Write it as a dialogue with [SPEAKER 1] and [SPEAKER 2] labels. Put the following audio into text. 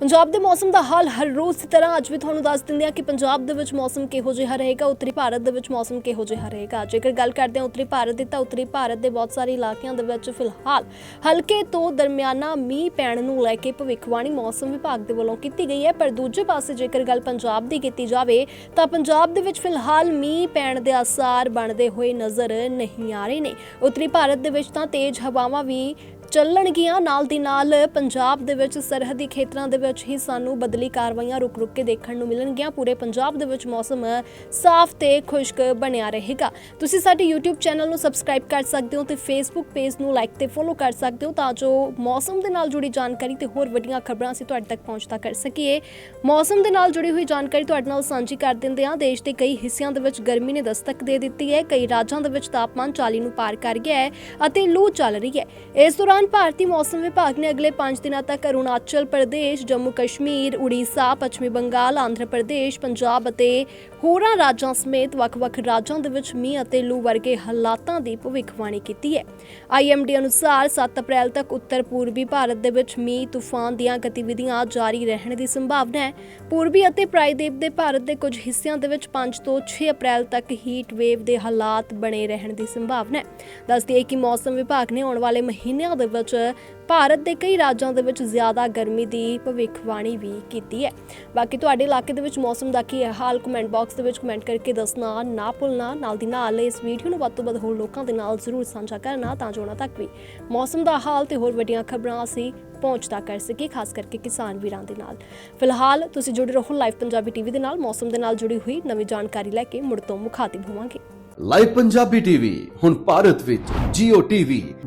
[SPEAKER 1] ਪੰਜਾਬ ਦੇ ਮੌਸਮ ਦਾ ਹਾਲ ਹਰ ਰੋਜ਼ ਦੀ ਤਰ੍ਹਾਂ ਅੱਜ ਵੀ ਤੁਹਾਨੂੰ ਦੱਸ ਦਿੰਦੇ ਹਾਂ ਕਿ ਪੰਜਾਬ ਦੇ ਵਿੱਚ ਮੌਸਮ ਕਿਹੋ ਜਿਹਾ ਰਹੇਗਾ, ਉੱਤਰੀ ਭਾਰਤ ਦੇ ਵਿੱਚ ਮੌਸਮ ਕਿਹੋ ਜਿਹਾ ਰਹੇਗਾ। ਜੇਕਰ ਗੱਲ ਕਰਦੇ ਹਾਂ ਉੱਤਰੀ ਭਾਰਤ ਦੀ ਤਾਂ ਉੱਤਰੀ ਭਾਰਤ ਦੇ ਬਹੁਤ ਸਾਰੇ ਇਲਾਕਿਆਂ ਦੇ ਵਿੱਚ ਫਿਲਹਾਲ ਹਲਕੇ ਤੋਂ ਦਰਮਿਆਨਾ ਮੀਂਹ ਪੈਣ ਨੂੰ ਲੈ ਕੇ ਭਵਿੱਖਬਾਣੀ ਮੌਸਮ ਵਿਭਾਗ ਦੇ ਵੱਲੋਂ ਕੀਤੀ ਗਈ ਹੈ, ਪਰ ਦੂਜੇ ਪਾਸੇ ਜੇਕਰ ਗੱਲ ਪੰਜਾਬ ਦੀ ਕੀਤੀ ਜਾਵੇ ਤਾਂ ਪੰਜਾਬ ਦੇ ਵਿੱਚ ਫਿਲਹਾਲ ਮੀਂਹ ਪੈਣ ਦੇ ਆਸਾਰ ਬਣਦੇ ਹੋਏ ਨਜ਼ਰ ਨਹੀਂ ਆ ਰਹੇ ਨੇ। ਉੱਤਰੀ ਭਾਰਤ ਦੇ ਵਿੱਚ ਤਾਂ ਤੇਜ਼ ਹਵਾਵਾਂ ਵੀ ਚੱਲਣਗੀਆਂ। ਨਾਲ ਦੀ ਨਾਲ ਪੰਜਾਬ ਦੇ ਵਿੱਚ ਸਰਹੱਦੀ ਖੇਤਰਾਂ ਦੇ ਵਿੱਚ ਹੀ ਸਾਨੂੰ ਬਦਲੀ ਕਾਰਵਾਈਆਂ ਰੁਕ ਰੁਕ ਕੇ ਦੇਖਣ ਨੂੰ ਮਿਲਣਗੀਆਂ। ਪੂਰੇ ਪੰਜਾਬ ਦੇ ਵਿੱਚ ਮੌਸਮ ਸਾਫ਼ ਤੇ ਖੁਸ਼ਕ ਬਣਿਆ ਰਹੇਗਾ। ਤੁਸੀਂ ਸਾਡੇ YouTube ਚੈਨਲ ਨੂੰ ਸਬਸਕ੍ਰਾਈਬ ਕਰ ਸਕਦੇ ਹੋ ਤੇ Facebook ਪੇਜ ਨੂੰ ਲਾਈਕ ਤੇ ਫੋਲੋ ਕਰ ਸਕਦੇ ਹੋ ਤਾਂ ਜੋ ਮੌਸਮ ਦੇ ਨਾਲ ਜੁੜੀ ਜਾਣਕਾਰੀ ਤੇ ਹੋਰ ਵੱਡੀਆਂ ਖਬਰਾਂ ਅਸੀਂ ਤੁਹਾਡੇ ਤੱਕ ਪਹੁੰਚਦਾ ਕਰ ਸਕੀਏ। ਮੌਸਮ ਦੇ ਨਾਲ ਜੁੜੀ ਹੋਈ ਜਾਣਕਾਰੀ ਤੁਹਾਡੇ ਨਾਲ ਸਾਂਝੀ ਕਰ ਦਿੰਦੇ ਹਾਂ। ਦੇਸ਼ ਦੇ ਕਈ ਹਿੱਸਿਆਂ ਦੇ ਵਿੱਚ ਗਰਮੀ ਨੇ ਦਸਤਕ ਦੇ ਦਿੱਤੀ ਹੈ। ਕਈ ਰਾਜਾਂ ਦੇ ਵਿੱਚ ਤਾਪਮਾਨ 40 ਨੂੰ ਪਾਰ ਕਰ ਗਿਆ ਹੈ ਅਤੇ ਲੂ ਚੱਲ ਰਹੀ ਹੈ। ਇਸ ਦੌਰਾਨ ਭਾਰਤੀ ਮੌਸਮ ਵਿਭਾਗ ਨੇ ਅਗਲੇ 5 ਦਿਨਾਂ ਤੱਕ ਅਰੁਣਾਚਲ ਪ੍ਰਦੇਸ਼, ਜੰਮੂ ਕਸ਼ਮੀਰ, ਉੜੀਸਾ, ਪੱਛਮੀ ਬੰਗਾਲ, ਆਂਧਰਾ ਪ੍ਰਦੇਸ਼, ਪੰਜਾਬ ਅਤੇ ਹੋਰਾਂ ਰਾਜਾਂ ਸਮੇਤ ਵੱਖ-ਵੱਖ ਰਾਜਾਂ ਦੇ ਵਿੱਚ ਮੀਂਹ ਅਤੇ ਲੂ ਵਰਗੇ ਹਾਲਾਤਾਂ ਦੀ ਭਵਿੱਖਬਾਣੀ ਕੀਤੀ ਹੈ। ਆਈਐਮਡੀ ਅਨੁਸਾਰ 7 ਅਪ੍ਰੈਲ ਤੱਕ ਉੱਤਰ ਪੂਰਬੀ ਭਾਰਤ ਦੇ ਵਿੱਚ ਮੀਂਹ, ਤੂਫਾਨ ਦੀਆਂ ਗਤੀਵਿਧੀਆਂ ਜਾਰੀ ਰਹਿਣ ਦੀ ਸੰਭਾਵਨਾ ਹੈ। ਪੂਰਬੀ ਅਤੇ ਪ੍ਰਾਇਦੀਪ ਦੇ ਭਾਰਤ ਦੇ ਕੁਝ ਹਿੱਸਿਆਂ ਦੇ ਵਿੱਚ 5 ਤੋਂ 6 ਅਪ੍ਰੈਲ ਤੱਕ ਹੀਟ ਵੇਵ ਦੇ ਹਾਲਾਤ ਬਣੇ ਰਹਿਣ ਦੀ ਸੰਭਾਵਨਾ ਹੈ। ਦੱਸਦੀ ਕਿ ਮੌਸਮ ਵਿਭਾਗ ਨੇ ਆਉਣ ਵਾਲੇ ਮਹੀਨਿਆਂ ਦੇ ਵਿੱਚ ਭਾਰਤ ਦੇ ਕਈ ਰਾਜਾਂ ਦੇ ਵਿੱਚ ਜ਼ਿਆਦਾ ਗਰਮੀ ਦੀ ਭਵਿੱਖਬਾਣੀ ਵੀ ਕੀਤੀ ਹੈ। ਬਾਕੀ ਤੁਹਾਡੇ ਇਲਾਕੇ ਦੇ ਵਿੱਚ ਮੌਸਮ ਦਾ ਕੀ ਹੈ ਹਾਲ? ਕਮੈਂਟ ਬਾਕਸ ਦੇ ਵਿੱਚ ਕਮੈਂਟ ਕਰਕੇ ਦੱਸਣਾ ਨਾ ਭੁੱਲਣਾ। ਨਾਲ ਦੀ ਨਾਲ ਇਸ ਵੀਡੀਓ ਨੂੰ ਵੱਧ ਤੋਂ ਵੱਧ ਹੋਰ ਲੋਕਾਂ ਦੇ ਨਾਲ ਜ਼ਰੂਰ ਸਾਂਝਾ ਕਰਨਾ ਤਾਂ ਜੋ ਉਹਨਾਂ ਤੱਕ ਵੀ ਮੌਸਮ ਦਾ ਹਾਲ ਤੇ ਹੋਰ ਵੱਡੀਆਂ ਖਬਰਾਂ ਅਸੀਂ ਪਹੁੰਚਦਾ ਕਰ ਸਕੀਏ ਖਾਸ ਕਰਕੇ ਕਿਸਾਨ ਵੀਰਾਂ ਦੇ ਨਾਲ। ਫਿਲਹਾਲ ਤੁਸੀਂ ਜੁੜੇ ਰਹੋ ਲਾਈਵ ਪੰਜਾਬੀ ਟੀਵੀ ਦੇ ਨਾਲ। ਮੌਸਮ ਦੇ ਨਾਲ ਜੁੜੀ ਹੋਈ ਨਵੀਂ ਜਾਣਕਾਰੀ ਲੈ ਕੇ ਮੁੜ ਤੋਂ ਮੁਖਾਤਿਬ ਹੋਵਾਂਗੇ।
[SPEAKER 2] ਲਾਈਵ ਪੰਜਾਬੀ ਟੀਵੀ ਹੁਣ ਭਾਰਤ ਵਿੱਚ Jio TV,